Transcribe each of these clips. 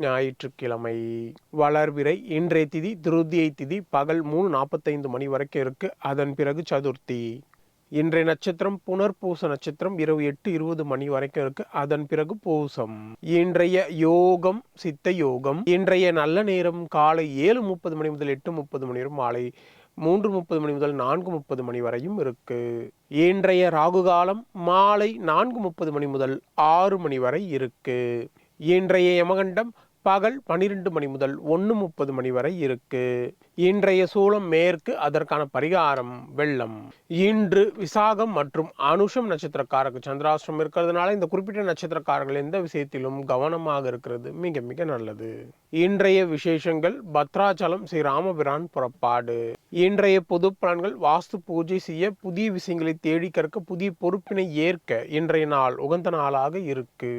ஞாயிற்றுக்கிழமை. வளர்பிறை இன்றைய திதி திருதியை திதி பகல் மூணு நாற்பத்தைந்து மணி வரைக்கும் இருக்கு. அதன் பிறகு சதுர்த்தி. இன்றைய நட்சத்திரம் புனர்பூச நட்சத்திரம் இரவு எட்டு இருபது மணி வரைக்கும் இருக்கு. அதன் பிறகு பூசம். இன்றைய யோகம் சித்த யோகம். இன்றைய நல்ல நேரம் காலை ஏழு முப்பது மணி முதல் எட்டு முப்பது மணி வரை மாலை மூன்று முப்பது மணி முதல் நான்கு முப்பது மணி வரையும் இருக்கு. இன்றைய ராகு காலம் மாலை நான்கு முப்பது மணி முதல் ஆறு மணி வரை இருக்கு. இன்றைய யமகண்டம் பகல் பன்னிரெண்டு மணி முதல் ஒன்று முப்பது மணி வரை இருக்கு. இன்றைய சூளம் மேற்கு அதற்கான பரிகாரம் வெள்ளம். இன்று விசாகம் மற்றும் அனுஷம் நட்சத்திரக்காரருக்கு சந்திராஷ்டிரம் இருக்கிறதுனால இந்த குறிப்பிட்ட நட்சத்திரக்காரர்கள் எந்த விஷயத்திலும் கவனமாக இருக்கிறது மிக மிக நல்லது. இன்றைய விசேஷங்கள் பத்ராச்சலம் ஸ்ரீ ராமபிரான் புறப்பாடு. இன்றைய பொது பலன்கள் வாஸ்து பூஜை செய்ய புதிய விஷயங்களை தேடி கற்க புதிய பொறுப்பினை ஏற்க இன்றைய நாள் உகந்த நாளாக இருக்கு.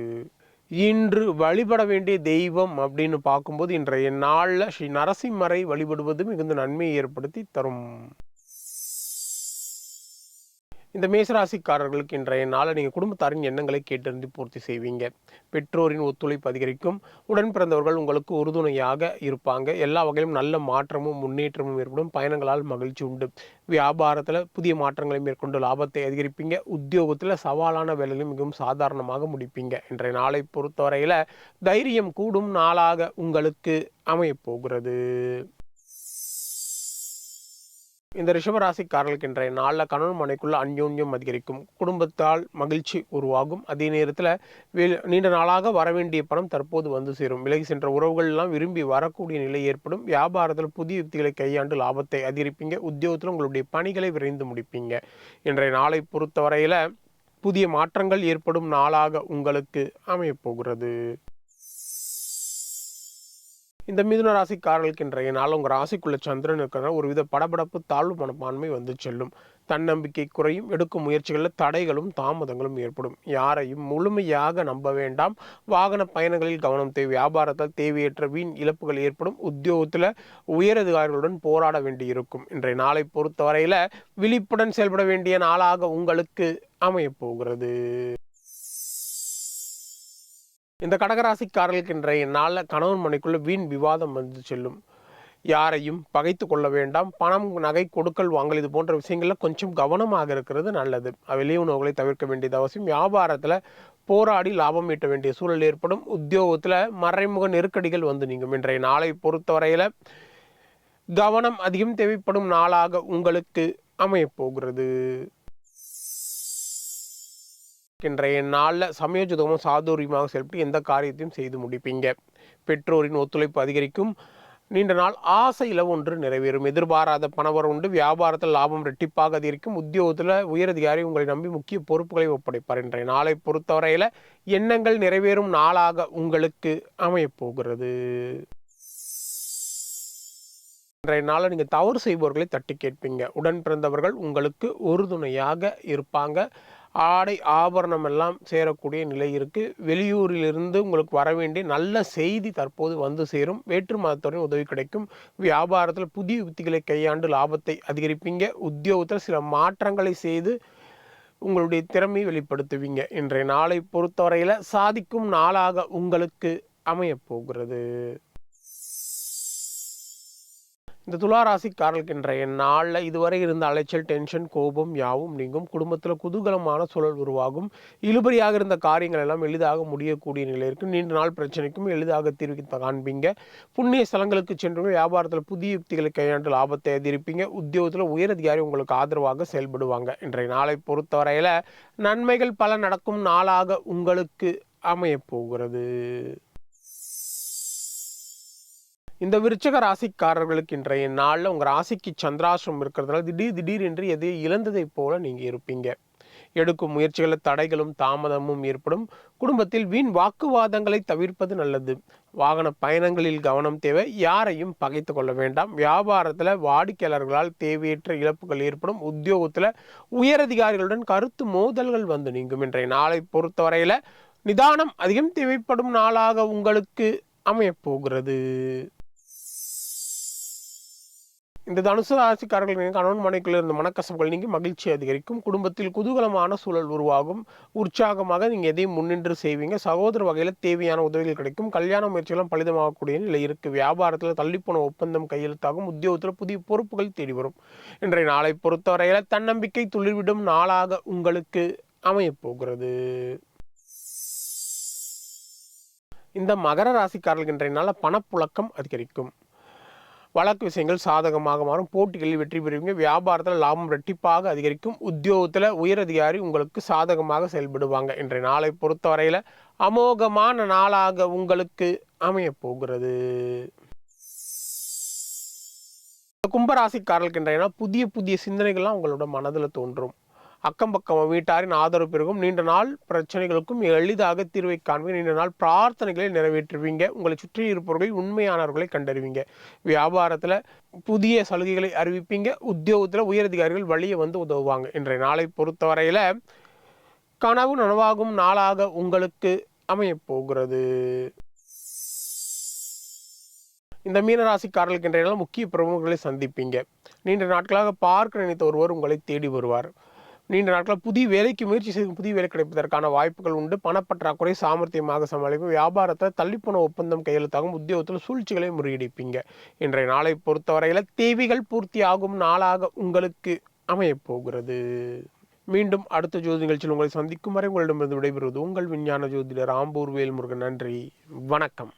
இன்று வழிபட வேண்டிய தெய்வம் அப்படின்னு பார்க்கும்போது இன்றைய நாளில் ஸ்ரீ நரசிம்மரை வழிபடுவது மிகுந்த நன்மையை ஏற்படுத்தி தரும். இந்த மேசராசிக்காரர்களுக்கு இன்றைய நாளை நீங்கள் குடும்பத்தாரின் எண்ணங்களை கேட்டறிந்து பூர்த்தி செய்வீங்க. பெற்றோரின் ஒத்துழைப்பு அதிகரிக்கும். உடன் பிறந்தவர்கள் உங்களுக்கு உறுதுணையாக இருப்பாங்க. எல்லா வகையிலும் நல்ல மாற்றமும் முன்னேற்றமும் ஏற்படும். பயணங்களால் மகிழ்ச்சி உண்டு. வியாபாரத்தில் புதிய மாற்றங்களை மேற்கொண்டு லாபத்தை அதிகரிப்பீங்க. உத்தியோகத்தில் சவாலான வேலையிலும் மிகவும் சாதாரணமாக முடிப்பீங்க. இன்றைய நாளை பொறுத்தவரையில் தைரியம் கூடும் நாளாக உங்களுக்கு அமையப்போகிறது. இந்த ரிஷபராசிக்காரர்களுக்கு இன்றைய நாளில் கணவன் மனைக்குள்ள அந்யோன்யம் அதிகரிக்கும். குடும்பத்தால் மகிழ்ச்சி உருவாகும். அதே நேரத்தில் நீண்ட நாளாக வரவேண்டிய பணம் தற்போது வந்து சேரும். விலகி சென்ற உறவுகள்லாம் விரும்பி வரக்கூடிய நிலை ஏற்படும். வியாபாரத்தில் புதிய யுக்திகளை கையாண்டு லாபத்தை அதிகரிப்பீங்க. உத்தியோகத்தில் உங்களுடைய பணிகளை விரைந்து முடிப்பீங்க. இன்றைய நாளை பொறுத்தவரையில் புதிய மாற்றங்கள் ஏற்படும் நாளாக உங்களுக்கு அமையப்போகிறது. இந்த மிதுன ராசிக்காரர்களுக்கு இன்றைய நாள் உங்கள் ராசிக்குள்ள சந்திரன் இருக்கிற ஒருவித படபடப்பு தாழ்வு மனப்பான்மை வந்து செல்லும். தன்னம்பிக்கை குறையும் எடுக்கும் முயற்சிகளில் தடைகளும் தாமதங்களும் ஏற்படும். யாரையும் முழுமையாக நம்ப வேண்டாம். வாகன பயணங்களில் கவனம் தேவை. வியாபாரத்தில் தேவையற்ற வீண் இழப்புகள் ஏற்படும். உத்தியோகத்தில் உயரதிகாரிகளுடன் போராட வேண்டியிருக்கும். இன்றைய நாளை பொறுத்தவரையில் விழிப்புடன் செயல்பட வேண்டிய நாளாக உங்களுக்கு அமையப் போகிறது. இந்த கடகராசிக்காரர்களுக்கு இன்றைய நாளில் கணவன் மனைக்குள்ள வீண் விவாதம் வந்து செல்லும். யாரையும் பகைத்து கொள்ள வேண்டாம். பணம் நகை கொடுக்கல் வாங்கல் இது போன்ற விஷயங்களில் கொஞ்சம் கவனமாக இருக்கிறது நல்லது. வெளி உணவுகளை தவிர்க்க வேண்டியது அவசியம். வியாபாரத்தில் போராடி லாபம் ஈட்ட வேண்டிய சூழல் ஏற்படும். உத்தியோகத்தில் மறைமுக நெருக்கடிகள் வந்து நீங்கும். இன்றைய நாளை பொறுத்தவரையில் கவனம் அதிகம் தேவைப்படும் நாளாக உங்களுக்கு அமையப் போகிறது இன்றைய நாளில் சமயோஜிதமும் சாதுரியமாக செயல்பட்டு எந்த காரியத்தையும் செய்து முடிப்பீங்க. பெற்றோரின் ஒத்துழைப்பு அதிகரிக்கும். நீண்ட நாள் ஆசையில் ஒன்று நிறைவேறும். எதிர்பாராத பணவரம் உண்டு. வியாபாரத்தில் லாபம் ரெட்டிப்பாக அதிகரிக்கும். உத்தியோகத்தில் உயரதிகாரி உங்களை நம்பி முக்கிய பொறுப்புகளை ஒப்படைப்பார். இன்றைய நாளை பொறுத்தவரையில் எண்ணங்கள் நிறைவேறும் நாளாக உங்களுக்கு அமையப் போகிறது. இன்றைய நாளில் நீங்கள் தவறு செய்பவர்களை தட்டி கேட்பீங்க. உடன் பிறந்தவர்கள் உங்களுக்கு உறுதுணையாக இருப்பாங்க. ஆடை ஆபரணம் எல்லாம் சேரக்கூடிய நிலை இருக்குது வெளியூரிலிருந்து உங்களுக்கு வர வேண்டிய நல்ல செய்தி தற்போது வந்து சேரும். வேற்று மதத்துடன் உதவி கிடைக்கும். வியாபாரத்தில் புதிய யுக்திகளை கையாண்டு லாபத்தை அதிகரிப்பீங்க. உத்தியோகத்தில் சில மாற்றங்களை செய்து உங்களுடைய திறமையை வெளிப்படுத்துவீங்க. இன்றைய நாளை பொறுத்தவரையில் சாதிக்கும் நாளாக உங்களுக்கு அமையப் போகிறது. இந்த துளாராசிக்காரர்களுக்கு இன்றைய நாளில் இதுவரை இருந்த அலைச்சல் டென்ஷன் கோபம் யாவும் நீங்கும். குடும்பத்தில் குதூகலமான சூழல் உருவாகும். இழுபறியாக இருந்த காரியங்கள் எல்லாம் எளிதாக முடியக்கூடிய நிலை இருக்கும் நீண்ட நாள் பிரச்சனைக்கும் எளிதாக தீர்வு காண்பீங்க. புண்ணிய ஸ்தலங்களுக்கு சென்று வியாபாரத்தில் புதிய யுக்திகளை கையாண்டு லாபத்தை எதிர்ப்பீங்க உத்தியோகத்தில் உயரதிகாரி உங்களுக்கு ஆதரவாக செயல்படுவாங்க. இன்றைய நாளை பொறுத்தவரையில் நன்மைகள் பல நடக்கும் நாளாக உங்களுக்கு அமையப் போகிறது. இந்த விருச்சக ராசிக்காரர்களுக்கு இன்றைய நாளில் உங்கள் ராசிக்கு சந்திராசிரம் இருக்கிறதுனால திடீர் திடீரென்று எதையோ இழந்ததைப் போல நீங்கள் இருப்பீங்க. எடுக்கும் முயற்சிகளில் தடைகளும் தாமதமும் ஏற்படும். குடும்பத்தில் வீண் வாக்குவாதங்களை தவிர்ப்பது நல்லது. வாகன பயணங்களில் கவனம் தேவை. யாரையும் பகைத்து கொள்ள வேண்டாம். வியாபாரத்தில் வாடிக்கையாளர்களால் தேவையற்ற இழப்புகள் ஏற்படும். உத்தியோகத்தில் உயரதிகாரிகளுடன் கருத்து மோதல்கள் வந்து நீங்கும். இன்றைய நாளை பொறுத்தவரையில் நிதானம் அதிகம் தேவைப்படும் நாளாக உங்களுக்கு அமையப்போகிறது இந்த தனுசு ராசிக்காரர்கள் கணவன் மனைக்குள்ள இருந்த மனக்கசப்புகள் நீங்கள் மகிழ்ச்சி அதிகரிக்கும். குடும்பத்தில் குதூகலமான சூழல் உருவாகும். உற்சாகமாக நீங்கள் எதையும் முன்னின்று செய்வீங்க. சகோதர வகையில் தேவையான உதவிகள் கிடைக்கும். கல்யாண முயற்சிகளும் பலிதமாகக்கூடிய நிலை இருக்குது வியாபாரத்தில் தள்ளிப்போன ஒப்பந்தம் கையெழுத்தாகும். உத்தியோகத்தில் புதிய பொறுப்புகள் தேடி வரும். இன்றைய நாளை பொறுத்தவரையில் தன்னம்பிக்கை துளிர்விடும் நாளாக உங்களுக்கு அமையப்போகிறது இந்த மகர ராசிக்காரர்கள் இன்றைய நாளில் பணப்புழக்கம் அதிகரிக்கும். வழக்கு விஷயங்கள் சாதகமாக மாறும். போட்டிகளில் வெற்றி பெறுவீங்க. வியாபாரத்தில் லாபம் ரெட்டிப்பாக அதிகரிக்கும். உத்தியோகத்தில் உயரதிகாரி உங்களுக்கு சாதகமாக செயல்படுவாங்க. இன்றைய நாளை பொறுத்தவரையில் அமோகமான நாளாக உங்களுக்கு அமையப் போகிறது. கும்பராசிக்காரர்களுக்கு இன்றைய புதிய புதிய சிந்தனைகள்லாம் உங்களோட மனதில் தோன்றும். அக்கம் பக்கம் வீட்டாரின் ஆதரவு பெருகும். நீண்ட நாள் பிரச்சனைகளுக்கும் எளிதாக தீர்வை காண்பீங்க நீண்ட நாள் பிரார்த்தனைகளை நிறைவேற்றுவீங்க. உங்களை சுற்றி இருப்பவர்களில் உண்மையானவர்களை கண்டறிவீங்க. வியாபாரத்தில் புதிய சலுகைகளை அறிவிப்பீங்க. உத்தியோகத்தில் உயரதிகாரிகள் வழியை வந்து உதவுவாங்க. இன்றைய நாளை பொறுத்தவரையில் கனவு நனவாகும் நாளாக உங்களுக்கு அமையப் போகிறது. இந்த மீனராசிக்காரர்களுக்கு இன்றைய நாள் முக்கிய பிரமுகர்களை சந்திப்பீங்க. நீண்ட நாட்களாக பார்க்க நினைத்த ஒருவர் உங்களை தேடி வருவார். நீண்ட நாட்களாக புதிய வேலைக்கு முயற்சி செய்து புதிய வேலை கிடைப்பதற்கான வாய்ப்புகள் உண்டு. பணப்பற்றாக்குறை சாமர்த்தியமாக சமாளிப்பு வியாபாரத்தில் தள்ளிப்போன ஒப்பந்தம் கையெழுத்தாகும். உத்தியோகத்தில் சூழ்ச்சிகளை முறியடிப்பீங்க. இன்றைய நாளை பொறுத்தவரையில் தேவைகள் பூர்த்தியாகும் நாளாக உங்களுக்கு அமையப்போகிறது. மீண்டும் அடுத்த ஜோதி நிகழ்ச்சியில் உங்களை சந்திக்கும் வரை உங்களிடமிருந்து விடைபெறுவது உங்கள் விஞ்ஞான ஜோதிடர் ஆம்பூர் வேல்முருகன். நன்றி. வணக்கம்.